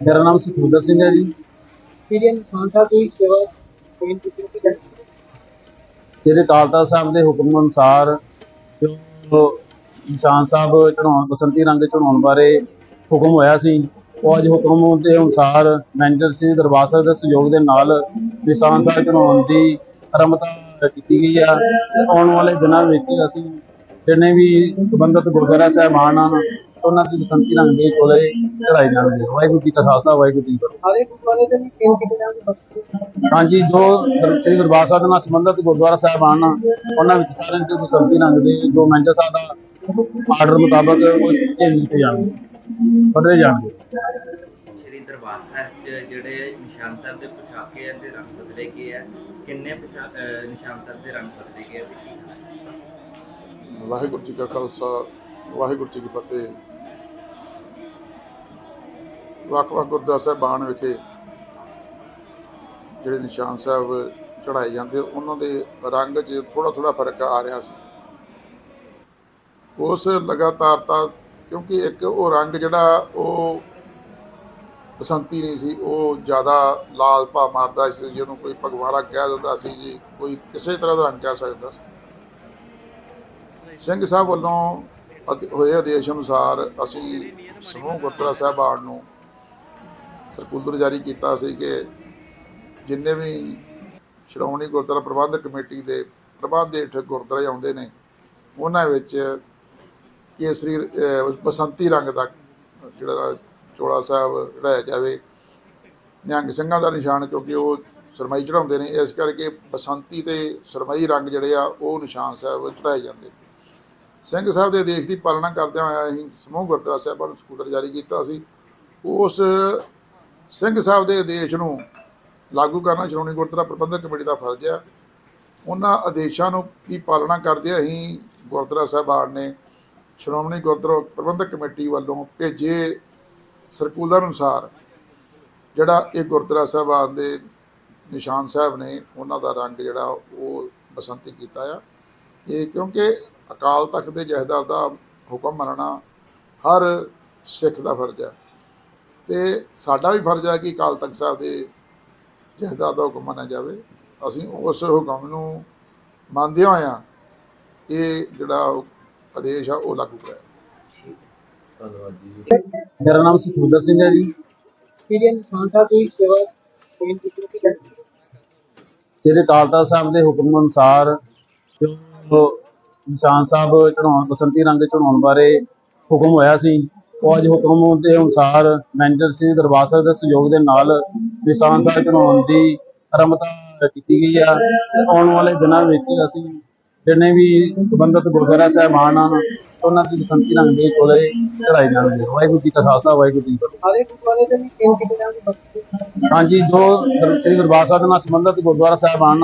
ਮੇਰਾ ਨਾਮ ਸੁਖਵਿੰਦਰ ਸਿੰਘ ਹੈ ਜੀ। ਜਿਹੜੀ ਨਿਸ਼ਾਨ ਸਾਹਿਬ ਦੀ ਸੇਵਾ ਕੋਈ ਕੀਤੀ ਕਿ ਸ੍ਰੀ ਅਕਾਲ ਤਖਤ ਸਾਹਿਬ ਦੇ ਹੁਕਮ ਅਨੁਸਾਰ ਜੋ ਨਿਸ਼ਾਨ ਸਾਹਿਬ ਚੜਾਉਣ ਬਸੰਤੀ ਰੰਗ ਚੜਾਉਣ ਬਾਰੇ ਹੁਕਮ ਹੋਇਆ ਸੀ ਉਹ ਅੱਜ ਹੁਕਮ ਦੇ ਅਨੁਸਾਰ ਮੈਨੇਜਰ ਸਿੰਘ ਦਰਬਾਰ ਸਾਹਿਬ ਦੇ ਸਹਿਯੋਗ ਦੇ ਨਾਲ ਨਿਸ਼ਾਨ ਸਾਹਿਬ ਚੜਾਉਣ ਦੀ ਆਰੰਭਤਾ ਕੀਤੀ ਗਈ ਆ। ਆਉਣ ਵਾਲੇ ਦਿਨਾਂ ਵਿੱਚ ਅਸੀਂ ਜਿੰਨੇ ਵੀ ਸੰਬੰਧਿਤ ਗੁਰਦੁਆਰਾ ਸਾਹਿਬਾਨ ਉਹਨਾਂ ਦੀ ਬਸੰਤੀ ਰੰਗ ਦੇ ਚੋਲੇ ਚੜਾਏ ਜਾਣਗੇ ਵਾਹਿਗੁਰੂ ਜੀ ਕਾ ਖਾਲਸਾ ਵਾਹਿਗੁਰੂ ਜੀ ਕੀ ਫਤਿਹ। ਸਾਰੇ ਗੁਰਦੁਆਰੇ ਦੇ ਵੀ ਕਿੰਨ ਕਿਤੇ ਨਾ ਬਖਸ਼ੇ ਹਾਂਜੀ ਜੋ ਸ੍ਰੀ ਦਰਬਾਰ ਸਾਹਿਬ ਨਾਲ ਸੰਬੰਧਿਤ ਗੁਰਦੁਆਰਾ ਸਾਹਿਬ ਹਨ ਉਹਨਾਂ ਵਿੱਚ ਸਾਰਿਆਂ ਦੇ ਬਸੰਤੀ ਰੰਗ ਦੇ ਜੋ ਮੈਨੇਜਰ ਸਾਹਿਬ ਦਾ ਆਰਡਰ ਮੁਤਾਬਕ ਉਹ ਚੇਂਜ ਕੀਤੇ ਜਾਣਗੇ ਬਦਲੇ ਜਾਣਗੇ। ਸ਼੍ਰੀ ਦਰਬਾਰ ਸਾਹਿਬ 'ਚ ਜਿਹੜੇ ਨਿਸ਼ਾਨ ਸਾਹਿਬ ਦੇ ਪੁਸ਼ਾਕੇ ਆ ਤੇ ਰੰਗ ਬਦਲੇ ਗਏ ਆ। ਕਿੰਨੇ ਪੁਸ਼ਾ- ਅਹ ਨਿਸ਼ਾਨ ਸਾਹਿਬ ਦੇ ਰੰਗ ਬਦਲੇ ਗਏ ਆ? ਤੇ ਕੀ ਕਾਰਨ? ਵਾਹਿਗੁਰੂ ਜੀ ਕਾ ਖਾਲਸਾ ਵਾਹਿਗੁਰੂ ਜੀ ਕੀ ਫਤਿਹ। ਵੱਖ-ਵੱਖ ਗੁਰਦੁਆਰਾ ਸਾਹਿਬਾਨ ਵਿਖੇ ਜਿਹੜੇ ਨਿਸ਼ਾਨ ਸਾਹਿਬ ਚੜਾਏ ਜਾਂਦੇ, ਉਹਨਾਂ ਦੇ ਰੰਗ 'ਚ ਥੋੜਾ ਥੋੜਾ ਫ਼ਰਕ ਆ ਰਿਹਾ ਸੀ। ਉਸ ਲਗਾਤਾਰਤਾ ਕਿਉਂਕਿ ਇੱਕ ਉਹ ਰੰਗ ਜਿਹੜਾ ਉਹ ਬਸੰਤੀ ਨਹੀਂ ਸੀ, ਉਹ ਜ਼ਿਆਦਾ ਲਾਲ ਭਾ ਮਾਰਦਾ ਸੀ, ਜਿਹਨੂੰ ਕੋਈ ਭਗਵਾਰਾ ਕਹਿ ਦਿੰਦਾ ਸੀ ਜੀ, ਕੋਈ ਕਿਸੇ ਤਰ੍ਹਾਂ ਦਾ ਰੰਗ ਕਹਿ ਸਕਦਾ ਸੀ। ਸਿੰਘ ਸਾਹਿਬ ਵੱਲੋਂ ਅਧ- ਹੋਏ ਆਦੇਸ਼ ਅਨੁਸਾਰ ਅਸੀਂ ਸਮੂਹ ਗੁਰਦੁਆਰਾ ਸਾਹਿਬਾਨ ਨੂੰ ਸਰਕੂਲਰ ਜਾਰੀ ਕੀਤਾ ਸੀ ਕਿ ਜਿੰਨੇ ਵੀ ਸ਼੍ਰੋਮਣੀ ਗੁਰਦੁਆਰਾ ਪ੍ਰਬੰਧਕ ਕਮੇਟੀ ਦੇ ਪ੍ਰਬੰਧ ਹੇਠ ਗੁਰਦੁਆਰੇ ਆਉਂਦੇ ਨੇ, ਉਹਨਾਂ ਵਿੱਚ ਕੇਸਰੀ ਬਸੰਤੀ ਰੰਗ ਦਾ ਜਿਹੜਾ ਚੋਲਾ ਸਾਹਿਬ ਚੜਾਇਆ ਜਾਵੇ, ਨਿਹੰਗ ਸਿੰਘਾਂ ਦਾ ਨਿਸ਼ਾਨ, ਕਿਉਂਕਿ ਉਹ ਸਰਮਾਈ ਚੜਾਉਂਦੇ ਨੇ, ਇਸ ਕਰਕੇ ਬਸੰਤੀ ਤੇ ਸਰਮਾਈ ਰੰਗ ਜਿਹੜੇ ਆ, ਉਹ ਨਿਸ਼ਾਨ ਸਾਹਿਬ ਚੜਾਏ ਜਾਂਦੇ ਸਿੰਘ ਸਾਹਿਬ ਦੇ ਆਦੇਸ਼ ਦੀ ਪਾਲਣਾ ਕਰਦਿਆਂ ਹੋਇਆ ਅਸੀਂ ਸਮੂਹ ਗੁਰਦੁਆਰਾ ਸਾਹਿਬਾਂ ਨੂੰ ਸਕੂਟਰ ਜਾਰੀ ਕੀਤਾ ਸੀ। ਉਸ ਸਿੰਘ ਸਾਹਿਬ ਦੇ ਆਦੇਸ਼ ਨੂੰ ਲਾਗੂ ਕਰਨਾ ਸ਼੍ਰੋਮਣੀ ਗੁਰਦੁਆਰਾ ਪ੍ਰਬੰਧਕ ਕਮੇਟੀ ਦਾ ਫਰਜ਼ ਹੈ ਉਹਨਾਂ ਆਦੇਸ਼ਾਂ ਨੂੰ ਦੀ ਪਾਲਣਾ ਕਰਦੇ ਹੀ ਗੁਰਦੁਆਰਾ ਸਾਹਿਬਾਨ ਨੇ ਸ਼੍ਰੋਮਣੀ ਗੁਰਦੁਆਰਾ ਪ੍ਰਬੰਧਕ ਕਮੇਟੀ ਵੱਲੋਂ ਭੇਜੇ ਸਰਕੂਲਰ ਅਨੁਸਾਰ ਜਿਹੜਾ ਇਹ ਗੁਰਦੁਆਰਾ ਸਾਹਿਬਾਨ ਦੇ ਨਿਸ਼ਾਨ ਸਾਹਿਬ ਨੇ, ਉਹਨਾਂ ਦਾ ਰੰਗ ਜਿਹੜਾ ਉਹ ਬਸੰਤੀ ਕੀਤਾ ਆ। ਇਹ ਕਿਉਂਕਿ ਅਕਾਲ ਤਖਤ ਦੇ ਜਹੇਦਾਰ ਦਾ ਹੁਕਮ ਮੰਨਣਾ ਹਰ ਸਿੱਖ ਦਾ ਫਰਜ਼ ਹੈ ਤੇ ਸਾਡਾ ਵੀ ਫਰਜ਼ ਹੈ ਕਿ ਅਕਾਲ ਤਖਤ ਸਾਹਿਬ ਦੇ ਜਹੇਦਾਰ ਦਾ ਹੁਕਮ ਮੰਨਿਆ ਜਾਵੇ। ਅਸੀਂ ਉਸ ਹੁਕਮ ਨੂੰ ਮੰਨਦੇ ਹੋਇਆ ਇਹ ਜਿਹੜਾ ਆਦੇਸ਼ ਆ ਉਹ ਲਾਗੂ ਕਰਾਇਆ। ਮੇਰਾ ਨਾਮ ਸੁਖਵਿੰਦਰ ਸਿੰਘ ਹੈ ਜੀ। ਜਿਹੜੀ ਨਿਸ਼ਾਨ ਸਾਹਿਬ ਦੀ ਸੇਵਾ ਕੀਤੀ ਸ੍ਰੀ ਸਾਹਿਬ ਦੇ ਹੁਕਮ ਅਨੁਸਾਰ ਜੋ ਨਿਸ਼ਾਨ ਸਾਹਿਬ ਚੜਾਉਣ ਬਸੰਤੀ ਰੰਗ ਚੜਾਉਣ ਬਾਰੇ ਹੁਕਮ ਹੋਇਆ ਸੀ ਉਹ ਅੱਜ ਹੁਕਮ ਦੇ ਅਨੁਸਾਰ ਮੈਨੇਜਰ ਸਿੰਘ ਦਰਬਾਰ ਸਾਹਿਬ ਦੇ ਸਹਿਯੋਗ ਦੇ ਨਾਲ ਨਿਸ਼ਾਨ ਸਾਹਿਬ ਚੜਾਉਣ ਦੀ ਆਰੰਭਤਾ ਕੀਤੀ ਗਈ ਆ। ਆਉਣ ਵਾਲੇ ਦਿਨਾਂ ਵਿੱਚ ਅਸੀਂ ਜਿੰਨੇ ਵੀ ਸੰਬੰਧਿਤ ਗੁਰਦੁਆਰਾ ਸਾਹਿਬਾਨ ਹਨ ਉਹਨਾਂ ਦੀ ਬਸੰਤੀ ਰੰਗ ਦੇ ਚੋਲੇ ਚੜਾਏ ਜਾਣਗੇ ਵਾਹਿਗੁਰੂ ਜੀ ਕਾ ਖਾਲਸਾ ਵਾਹਿਗੁਰੂ ਜੀ ਕੀ ਹਾਂਜੀ ਜੋ ਸ੍ਰੀ ਦਰਬਾਰ ਸਾਹਿਬ ਨਾਲ ਸੰਬੰਧਿਤ ਗੁਰਦੁਆਰਾ ਸਾਹਿਬ ਹਨ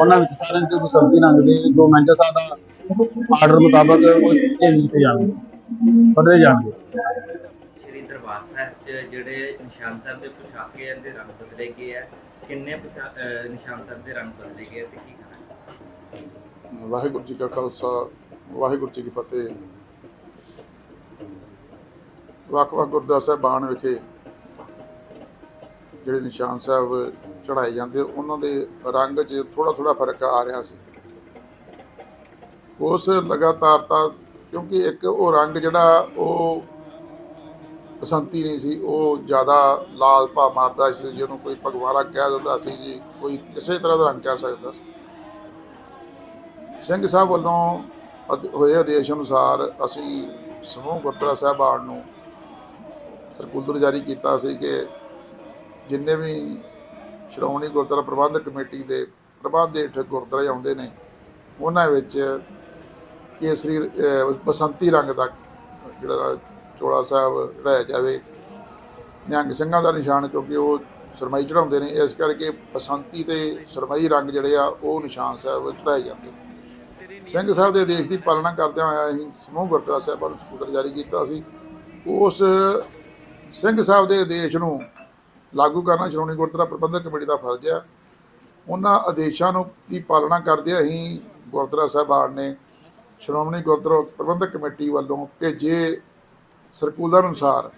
ਉਹਨਾਂ ਵਿੱਚ ਸਾਰਿਆਂ ਦੇ ਬਸੰਤੀ ਰੰਗ ਦੇ ਜੋ ਮੈਨੇਜਰ ਸਾਹਿਬ ਦਾ ਆਰਡਰ ਮੁਤਾਬਕ ਉਹ ਚੇਂਜ ਕੀਤੇ ਜਾਣਗੇ ਬਦਲੇ ਜਾਣਗੇ। ਦਰਬਾਰ ਸਾਹਿਬ 'ਚ ਜਿਹੜੇ ਨਿਸ਼ਾਨ ਸਾਹਿਬ ਦੇ ਪੁਸ਼ਾਕੇ ਆ ਤੇ ਰੰਗ ਬਦਲੇ ਗਏ ਆ। ਕਿੰਨੇ ਪੁਸ਼ਾ- ਨਿਸ਼ਾਨ ਸਾਹਿਬ ਦੇ ਰੰਗ ਬਦਲੇ ਗਏ ਤੇ ਕੀ ਕਾਰਨ? ਵਾਹਿਗੁਰੂ ਜੀ ਕਾ ਖਾਲਸਾ, ਵਾਹਿਗੁਰੂ ਜੀ ਕੀ ਫਤਿਹ। ਵੱਖ-ਵੱਖ ਗੁਰਦੁਆਰਾ ਸਾਹਿਬਾਨ ਵਿਖੇ ਜਿਹੜੇ ਨਿਸ਼ਾਨ ਸਾਹਿਬ ਚੜਾਏ ਜਾਂਦੇ, ਉਹਨਾਂ ਦੇ ਰੰਗ 'ਚ ਥੋੜਾ ਥੋੜਾ ਫ਼ਰਕ ਆ ਰਿਹਾ ਸੀ। ਉਸ ਲਗਾਤਾਰਤਾ ਕਿਉਂਕਿ ਇੱਕ ਉਹ ਰੰਗ ਜਿਹੜਾ ਉਹ ਬਸੰਤੀ ਨਹੀਂ ਸੀ, ਉਹ ਜ਼ਿਆਦਾ ਲਾਲ ਭਾ ਮਾਰਦਾ ਸੀ, ਜਿਹਨੂੰ ਕੋਈ ਭਗਵਾਰਾ ਕਹਿ ਦਿੰਦਾ ਸੀ ਜੀ, ਕੋਈ ਕਿਸੇ ਤਰ੍ਹਾਂ ਦਾ ਰੰਗ ਕਹਿ ਸਕਦਾ ਸੀ। ਸਿੰਘ ਸਾਹਿਬ ਵੱਲੋਂ ਅਧ- ਹੋਏ ਆਦੇਸ਼ ਅਨੁਸਾਰ ਅਸੀਂ ਸਮੂਹ ਗੁਰਦੁਆਰਾ ਸਾਹਿਬਾਨ ਨੂੰ ਸਰਕੂਲਰ ਜਾਰੀ ਕੀਤਾ ਸੀ ਕਿ ਜਿੰਨੇ ਵੀ ਸ਼੍ਰੋਮਣੀ ਗੁਰਦੁਆਰਾ ਪ੍ਰਬੰਧਕ ਕਮੇਟੀ ਦੇ ਪ੍ਰਬੰਧ ਹੇਠ ਗੁਰਦੁਆਰੇ ਆਉਂਦੇ ਨੇ, ਉਹਨਾਂ ਵਿੱਚ ਕੇਸਰੀ ਬਸੰਤੀ ਰੰਗ ਦਾ ਜਿਹੜਾ ਚੋਲਾ ਸਾਹਿਬ ਚੜਾਇਆ ਜਾਵੇ। ਨਿਹੰਗ ਸਿੰਘਾਂ ਦਾ ਨਿਸ਼ਾਨ ਕਿਉਂਕਿ ਉਹ ਸਰਮਾਈ ਚੜਾਉਂਦੇ ਨੇ, ਇਸ ਕਰਕੇ ਬਸੰਤੀ ਤੇ ਸਰਮਾਈ ਰੰਗ ਜਿਹੜੇ ਆ, ਉਹ ਨਿਸ਼ਾਨ ਸਾਹਿਬ ਚੜਾਏ ਜਾਂਦੇ ਨੇ। ਸਿੰਘ ਸਾਹਿਬ ਦੇ ਆਦੇਸ਼ ਦੀ ਪਾਲਣਾ ਕਰਦਿਆਂ ਹੋਇਆ ਅਸੀਂ ਸਮੂਹ ਗੁਰਦੁਆਰਾ ਸਾਹਿਬਾਂ ਨੂੰ ਸਕੂਟਰ ਜਾਰੀ ਕੀਤਾ ਸੀ। ਉਸ ਸਿੰਘ ਸਾਹਿਬ ਦੇ ਆਦੇਸ਼ ਨੂੰ ਲਾਗੂ ਕਰਨਾ ਸ਼੍ਰੋਮਣੀ ਗੁਰਦੁਆਰਾ ਪ੍ਰਬੰਧਕ ਕਮੇਟੀ ਦਾ ਫਰਜ਼ ਹੈ ਉਹਨਾਂ ਆਦੇਸ਼ਾਂ ਨੂੰ ਦੀ ਪਾਲਣਾ ਕਰਦੇ ਅਸੀਂ ਗੁਰਦੁਆਰਾ ਸਾਹਿਬਾਨ ਨੇ ਸ਼੍ਰੋਮਣੀ ਗੁਰਦੁਆਰਾ ਪ੍ਰਬੰਧਕ ਕਮੇਟੀ ਵੱਲੋਂ ਭੇਜੇ ਸਰਕੂਲਰ ਅਨੁਸਾਰ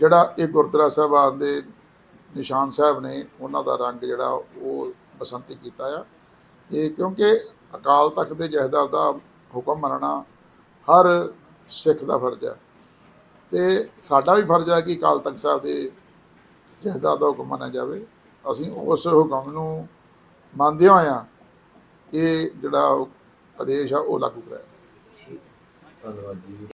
ਜਿਹੜਾ ਇਹ ਗੁਰਦੁਆਰਾ ਸਾਹਿਬਾਨ ਦੇ ਨਿਸ਼ਾਨ ਸਾਹਿਬ ਨੇ ਉਹਨਾਂ ਦਾ ਰੰਗ ਜਿਹੜਾ ਉਹ ਬਸੰਤੀ ਕੀਤਾ ਆ। ਇਹ ਕਿਉਂਕਿ ਅਕਾਲ ਤਖਤ ਦੇ ਜਹੇਦਾਰ ਦਾ ਹੁਕਮ ਮੰਨਣਾ ਹਰ ਸਿੱਖ ਦਾ ਫਰਜ਼ ਹੈ ਤੇ ਸਾਡਾ ਵੀ ਫਰਜ਼ ਹੈ ਕਿ ਅਕਾਲ ਤਖਤ ਸਾਹਿਬ ਦੇ ਜਹੇਦਾਰ ਦਾ ਹੁਕਮ ਮੰਨਿਆ ਜਾਵੇ। ਅਸੀਂ ਉਸ ਹੁਕਮ ਨੂੰ ਮੰਨਦੇ ਹੋਇਆ ਇਹ ਜਿਹੜਾ ਆਦੇਸ਼ ਆ, ਉਹ ਲਾਗੂ ਕਰਾਇਆ। ਧੰਨਵਾਦ ਜੀ।